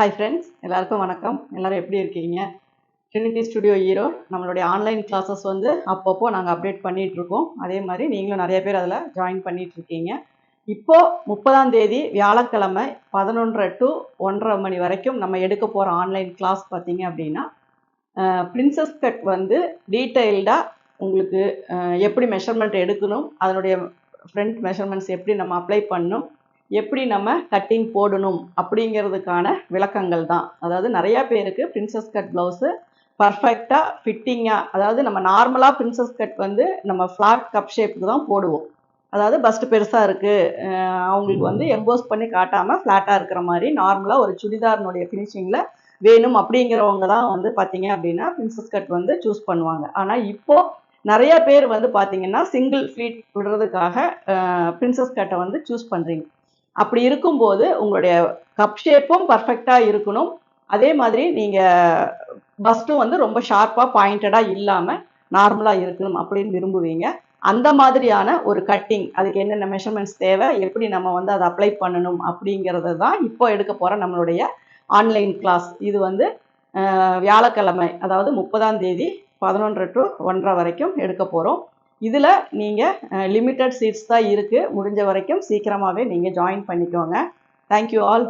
Hi friends எல்லாருக்கும் வணக்கம். எல்லாரும் எப்படி இருக்கீங்க? ட்ரினிட்டி ஸ்டுடியோ ஹீரோ நம்மளுடைய ஆன்லைன் கிளாஸஸ் வந்து அப்பப்போ நாங்கள் அப்டேட் பண்ணிகிட்ருக்கோம் இருக்கோம். அதே மாதிரி நீங்களும் நிறைய பேர் அதில் ஜாயின் பண்ணிகிட்ருக்கீங்க இருக்கீங்க. முப்பதாம் தேதி வியாழக்கிழமை பதினொன்றரை டு ஒன்றரை மணி வரைக்கும் நம்ம எடுக்க போகிற ஆன்லைன் கிளாஸ் பார்த்தீங்க அப்படின்னா பிரின்சஸ் கட் வந்து டீட்டெயில்டாக உங்களுக்கு எப்படி மெஷர்மெண்ட் எடுக்கணும் அதனுடைய ஃப்ரண்ட் மெஷர்மெண்ட்ஸ் எப்படி நம்ம அப்ளை பண்ணணும் எப்படி நம்ம கட்டிங் போடணும் அப்படிங்கிறதுக்கான விளக்கங்கள் தான். அதாவது நிறையா பேருக்கு பிரின்சஸ் கட் ப்ளவுஸு பர்ஃபெக்டாக ஃபிட்டிங்காக அதாவது நம்ம நார்மலாக பிரின்சஸ் கட் வந்து நம்ம ஃப்ளாட் கப் ஷேப்புக்கு தான் போடுவோம். அதாவது பஸ்ட் பெருசாக இருக்குது அவங்களுக்கு வந்து எம்போஸ் பண்ணி காட்டாமல் ஃப்ளாட்டாக இருக்கிற மாதிரி நார்மலாக ஒரு சுடிதாரினுடைய ஃபினிஷிங்கில் வேணும் அப்படிங்கிறவங்க தான் வந்து பார்த்தீங்க அப்படின்னா பிரின்சஸ் கட் வந்து சூஸ் பண்ணுவாங்க. ஆனால் இப்போது நிறைய பேர் வந்து பார்த்தீங்கன்னா சிங்கிள் ஃபீட் விடுறதுக்காக பிரின்சஸ் கட்டை வந்து சூஸ் பண்ணுறீங்க அப்படி இருக்கும்போது உங்களுடைய கப் ஷேப்பும் பர்ஃபெக்டாக இருக்கணும். அதே மாதிரி நீங்கள் பஸ்ட்டும் வந்து ரொம்ப ஷார்ப்பாக பாயிண்டடாக இல்லாமல் நார்மலாக இருக்கணும் அப்படின்னு விரும்புவீங்க. அந்த மாதிரியான ஒரு கட்டிங் அதுக்கு என்னென்ன மெஷர்மெண்ட்ஸ் தேவை எப்படி நம்ம வந்து அதை அப்ளை பண்ணணும் அப்படிங்கிறது தான் இப்போ எடுக்க போகிற நம்மளுடைய ஆன்லைன் கிளாஸ் இது வந்து வியாழக்கிழமை அதாவது முப்பதாம் தேதி பதினொன்று டு ஒன்றரை வரைக்கும் எடுக்க போகிறோம் இதில் நீங்கள் லிமிட்டட் சீட்ஸ் தான் இருக்குது முடிஞ்ச வரைக்கும் சீக்கிரமாகவே நீங்கள் ஜாயின் பண்ணிக்கோங்க. Thank you all